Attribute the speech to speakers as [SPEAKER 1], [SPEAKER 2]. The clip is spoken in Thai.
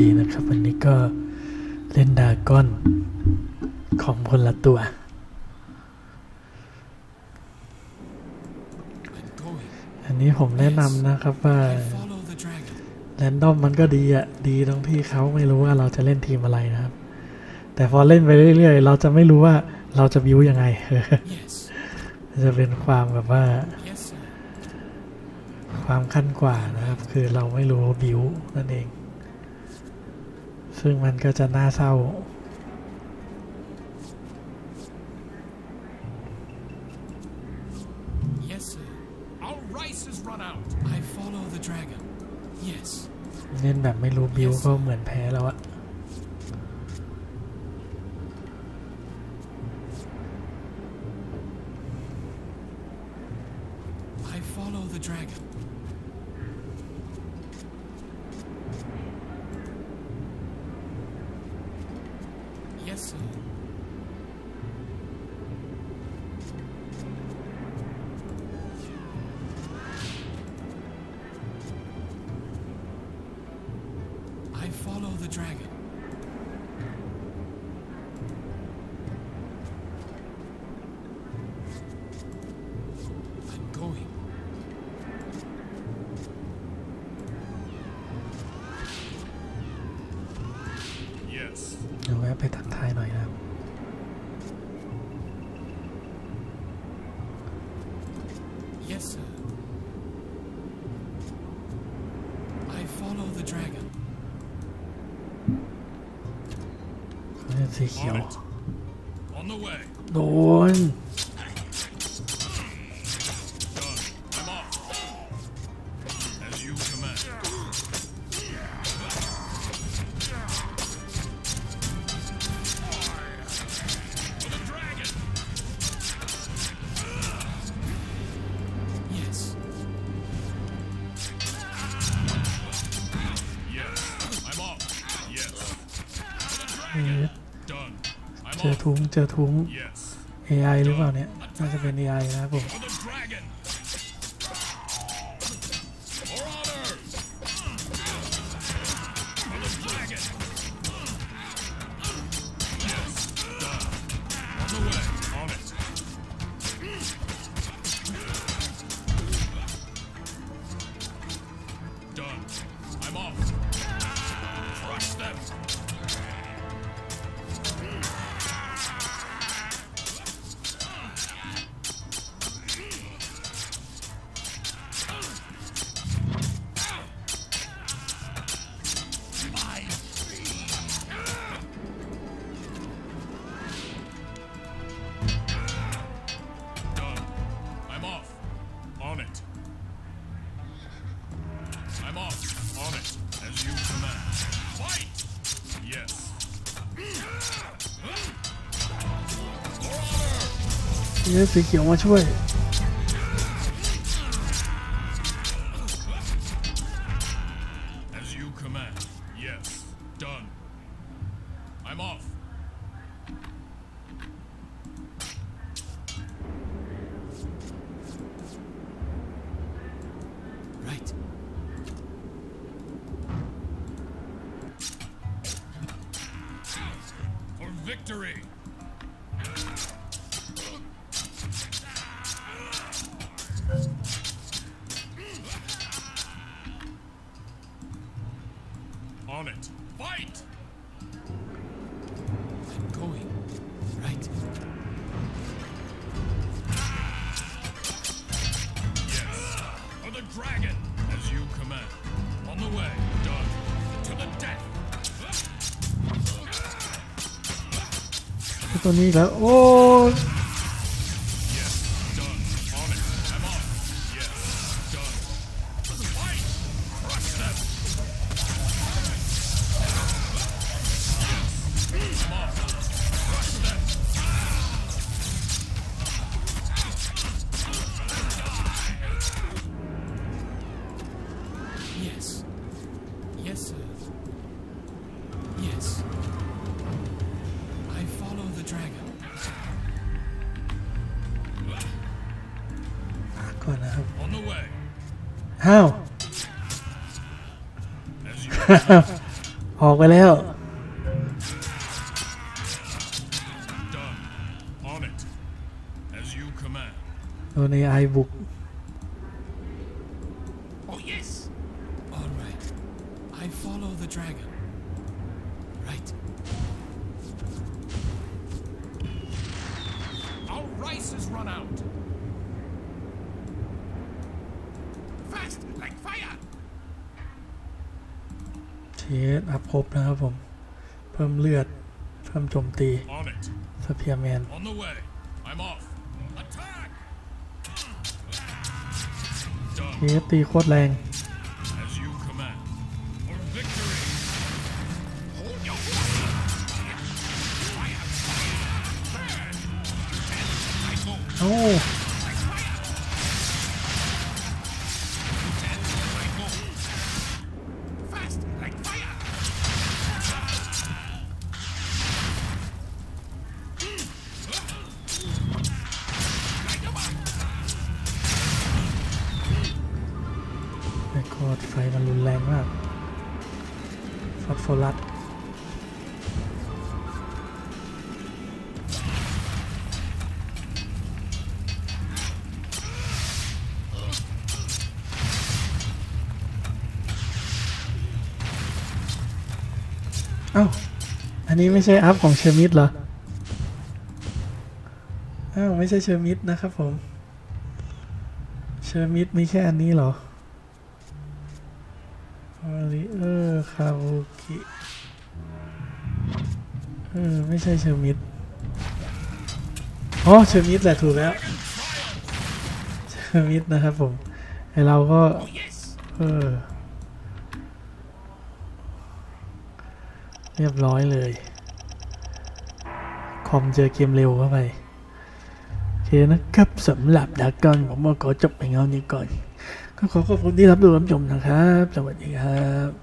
[SPEAKER 1] ดีนะครับ วันนี้ก็เล่นดาก้อนของคนละตัว อันนี้ผมแนะนำนะครับว่าแรนดอมมันก็ดีอะดีตรงที่เขาไม่รู้ว่าเราจะเล่นทีมอะไรนะครับ แต่พอเล่นไปเรื่อยๆ เราจะไม่รู้ว่าเราจะบิวยังไง
[SPEAKER 2] Yes.
[SPEAKER 1] จะเป็นความแบบว่า
[SPEAKER 2] Yes,
[SPEAKER 1] ความขั้นกว่านะครับ คือเราไม่รู้บิวนั่นเอง ซึ่งมันก็จะน่าเศร้า
[SPEAKER 2] Yes, sir. Our rice is run out. I follow the dragon. Yes.
[SPEAKER 1] เล่นแบบไม่รู้บิวก็เหมือนแพ้แล้วอะ
[SPEAKER 2] follow the dragon. I'm going. Yes.
[SPEAKER 1] เดี๋ยวแวะไปทักทายหน่อยนะครับ
[SPEAKER 2] Yes, sir.
[SPEAKER 1] gonna take you.
[SPEAKER 2] On the way. The one. Yeah. Yes. I'm off. Yes. For the dragon. Done. I'm
[SPEAKER 1] เจอ
[SPEAKER 2] off.
[SPEAKER 1] ทุ้งเจอทุ้ง
[SPEAKER 2] Yes.
[SPEAKER 1] AI หรือเปล่าเนี่ย น่าจะเป็น AI นะครับผม เย้สีเขียวมาช่วย ตัวนี้แล้ว โอ้ ห้าว
[SPEAKER 2] As you
[SPEAKER 1] ออกไปแล้ว
[SPEAKER 2] Done. On it. As you command.
[SPEAKER 1] โดนไอบุก
[SPEAKER 2] Oh, yes.
[SPEAKER 1] เชสอัพครบนะครับผม เพิ่มเลือด เพิ่มโจมตี
[SPEAKER 2] On it.
[SPEAKER 1] สเปียร์แมน
[SPEAKER 2] On the way. I'm off. Attack.
[SPEAKER 1] เช
[SPEAKER 2] Done.
[SPEAKER 1] สตีโคตรแรง
[SPEAKER 2] As you
[SPEAKER 1] ไอ้โคตรไฟมันรุนแรงมาก ฟอสฟอรัสเอ้า อันนี้ไม่ใช่อัพของเชอร์มิดเหรอ อ้าว ไม่ใช่เชอร์มิดนะครับผม เชอร์มิดมีแค่อันนี้เหรอ อริเออร์คาบุกิเออ ไม่ใช่เชอร์มิดอ๋อเชอร์มิดแหละถูกแล้วเชอร์มิดนะครับผมไอเราก็เออเรียบร้อยเลย คอมเจอเกมเร็วเข้าไป โอเคนะครับสำหรับดากอนผมก็ขอจบไปเงานี้ก่อน ก็ขอขอบคุณที่รับดูรับชมนะครับ สวัสดีครับ